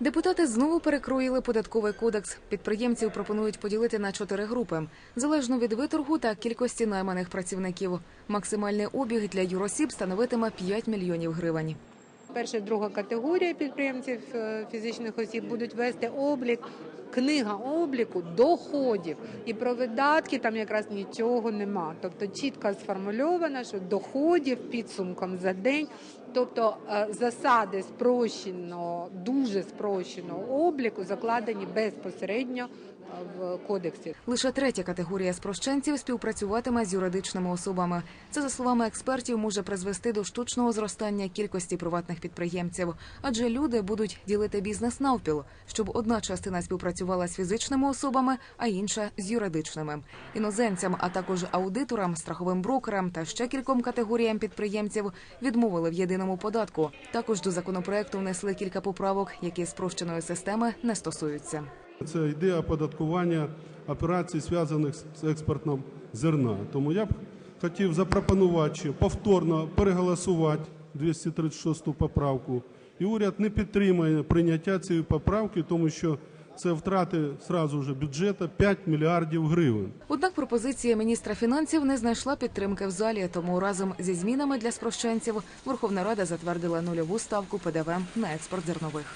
Депутати знову перекроїли податковий кодекс. Підприємців пропонують поділити на чотири групи залежно від виторгу та кількості найманих працівників. Максимальний обіг для юросіб становитиме 5 мільйонів гривень. Перша друга категорія підприємців е, фізичних осіб будуть вести облік, книга обліку доходів. І про видатки там якраз нічого нема. Тобто чітко сформульовано, що доходів підсумком за день. Тобто е, засади спрощеного, дуже спрощеного обліку закладені безпосередньо е, в кодексі. Лише третя категорія спрощенців співпрацюватиме з юридичними особами. Це, за словами експертів, може призвести до штучного зростання кількості приватних підприємців, адже люди будуть ділити бізнес навпіл, щоб одна частина співпрацювала з фізичними особами, а інша з юридичними. Іноземцям, а також аудиторам, страховим брокерам та ще кільком категоріям підприємців відмовили в єдиному податку. Також до законопроекту внесли кілька поправок, які спрощеної системи не стосуються. Це йде оподаткування операцій, зв'язаних з експортом зерна. Тому я б хотів запропонувати ще повторно переголосувати 236 поправку. І уряд не підтримує прийняття цієї поправки, тому що це втрати сразу вже бюджету 5 мільярдів гривень. Однак пропозиція міністра фінансів не знайшла підтримки в залі. Тому разом зі змінами для спрощенців Верховна Рада затвердила нульову ставку ПДВ на експорт зернових.